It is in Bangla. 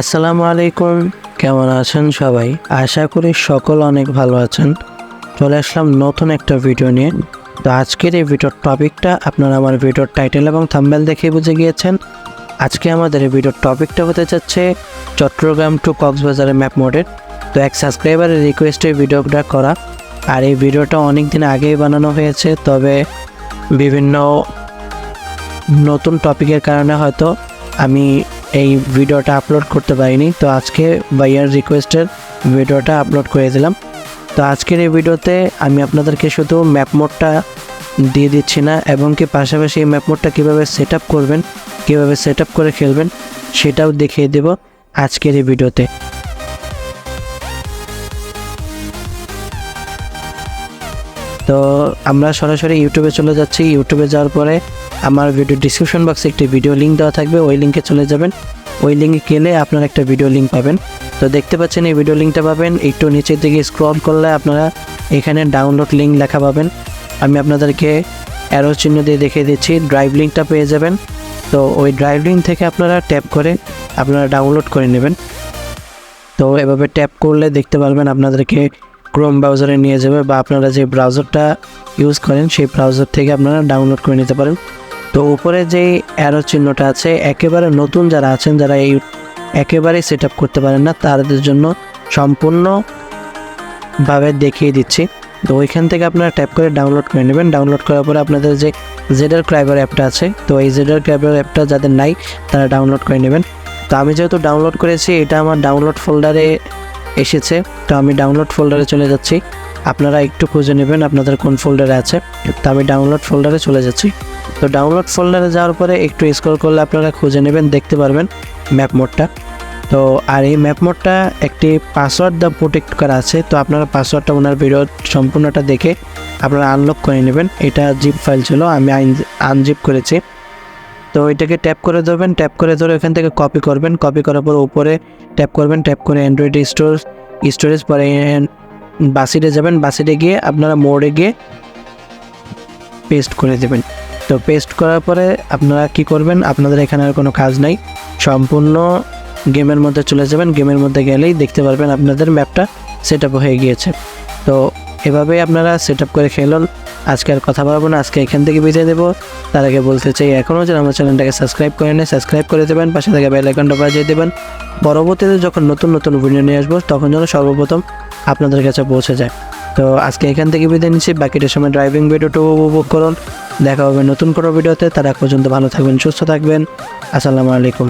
আসসালামু আলাইকুম, কেমন আছেন সবাই? আশা করি সকল অনেক ভালো আছেন। চলে আসলাম নতুন একটা ভিডিও নিয়ে। তো আজকের এই ভিডিওর টপিকটা আপনারা আমার ভিডিওর টাইটেল এবং থাম্বেল দেখে বুঝে গিয়েছেন। আজকে আমাদের এই ভিডিওর টপিকটা হতে যাচ্ছে চট্টগ্রাম টু কক্সবাজারের ম্যাপ মোডের তো এক সাবস্ক্রাইবারের রিকোয়েস্টে ভিডিওটা করা। আর এই ভিডিওটা অনেক দিন আগেই বানানো হয়েছে, তবে বিভিন্ন নতুন টপিকের কারণে হয়তো আমি এই ভিডিওটা আপলোড করতে পারিনি। তো আজকে ভাইয়ার রিকোয়েস্টের ভিডিওটা আপলোড করে দিলাম। তো আজকের এই ভিডিওতে আমি আপনাদেরকে শুধু ম্যাপ মোডটা দিয়ে দিচ্ছি না, এবং কি পাশাপাশি এই ম্যাপ মোডটা কীভাবে সেট করবেন, কীভাবে সেট করে খেলবেন, সেটাও দেখিয়ে দেব আজকের এই ভিডিওতে। তো আমরা সরাসরি ইউটিউবে চলে যাচ্ছি। ইউটিউবে যাওয়ার পরে আমার ভিডিও ডিসক্রিপশন বক্সে একটি ভিডিও লিঙ্ক দেওয়া থাকবে, ওই লিঙ্কে চলে যাবেন। ওই লিঙ্কে গেলে আপনারা একটা ভিডিও লিঙ্ক পাবেন। তো দেখতে পাচ্ছেন এই ভিডিও লিঙ্কটা পাবেন। একটু নিচের দিকে স্ক্রল করলে আপনারা এখানে ডাউনলোড লিঙ্ক লেখা পাবেন। আমি আপনাদেরকে অ্যারো চিহ্ন দিয়ে দেখিয়ে দিচ্ছি। ড্রাইভ লিঙ্কটা পেয়ে যাবেন। তো ওই ড্রাইভ লিঙ্ক থেকে আপনারা ট্যাপ করে আপনারা ডাউনলোড করে নেবেন। তো এভাবে ট্যাপ করলে দেখতে পারবেন আপনাদেরকে ক্রোম ব্রাউজারে নিয়ে যাবে বা আপনারা যে ব্রাউজারটা ইউজ করেন, সেই ব্রাউজার থেকে আপনারা ডাউনলোড করে নিতে পারেন। তো উপরে যে অ্যারো চিহ্নটা আছে, একেবারে নতুন যারা আছেন, যারা এই একেবারেই সেট করতে পারেন না, তাদের জন্য সম্পূর্ণভাবে দেখিয়ে দিচ্ছি। তো ওইখান থেকে আপনারা ট্যাপ করে ডাউনলোড করে নেবেন। ডাউনলোড করার পরে আপনাদের যে জেডার ক্রাইবার অ্যাপটা আছে, তো এই জেডার ক্রাইবার অ্যাপটা যাদের নাই, তারা ডাউনলোড করে নেবেন। তো আমি যেহেতু ডাউনলোড করেছি, এটা আমার ডাউনলোড ফোল্ডারে এসেছে। তো আমি ডাউনলোড ফোল্ডারে চলে যাচ্ছি। আপনারা একটু খুঁজে নেবেন আপনাদের কোন ফোল্ডারে আছে। তো আমি ডাউনলোড ফোল্ডারে চলে যাচ্ছি। তো ডাউনলোড ফোল্ডারে যাওয়ার পরে একটু স্ক্রল করলে আপনারা খুঁজে নেবেন, দেখতে পারবেন ম্যাপ মোডটা তো আর এই ম্যাপ মোডটা একটি পাসওয়ার্ড দ্য প্রোটেক্ট করা আছে, তো আপনারা পাসওয়ার্ডটা ওনার ভিডিও সম্পূর্ণটা দেখে আপনারা আনলক করে নেবেন। এটা জিপ ফাইল ছিল, আমি আনজিপ করেছি। তো এটাকে ট্যাপ করে দেবেন ট্যাপ করে ধরে এখান থেকে কপি করবেন। কপি করার পর উপরে ট্যাপ করবেন ট্যাপ করে অ্যান্ড্রয়েড স্টোর স্টোরেজ পরে বাসিটে যাবেন। বাসিটে গিয়ে আপনারা মোড়ে গিয়ে পেস্ট করে দেবেন। তো পেস্ট করার পরে আপনারা কি করবেন? আপনাদের এখানে আর কোনো কাজ নাই। সম্পূর্ণ গেমের মধ্যে চলে যাবেন। গেমের মধ্যে গেলেই দেখতে পারবেন আপনাদের ম্যাপটা সেট আপ হয়ে গিয়েছে। তো এভাবেই আপনারা সেট আপ করে খেলুন আজকে আর কথা বলব না। আজকে এখান থেকে বিদায় দেবো। তার আগে বলতে চাই এখনও যেন আমার চ্যানেলটাকে সাবস্ক্রাইব করে নেয় সাবস্ক্রাইব করে দেবেন। পাশে থেকে বেল আইকনটা বাজিয়ে দেবেন। পরবর্তীতে যখন নতুন নতুন ভিডিও নিয়ে আসব, তখন যেন সর্বপ্রথম আপনাদের কাছে পৌঁছে যায়। তো আজকে এখান থেকে বিদায় নিচ্ছি। বাকিটার সময় ড্রাইভিং ভিডিওটা উপভোগ করুন। দেখা হবে নতুন কোনো ভিডিওতে তারা পর্যন্ত ভালো থাকবেন, সুস্থ থাকবেন। আসসালামু আলাইকুম।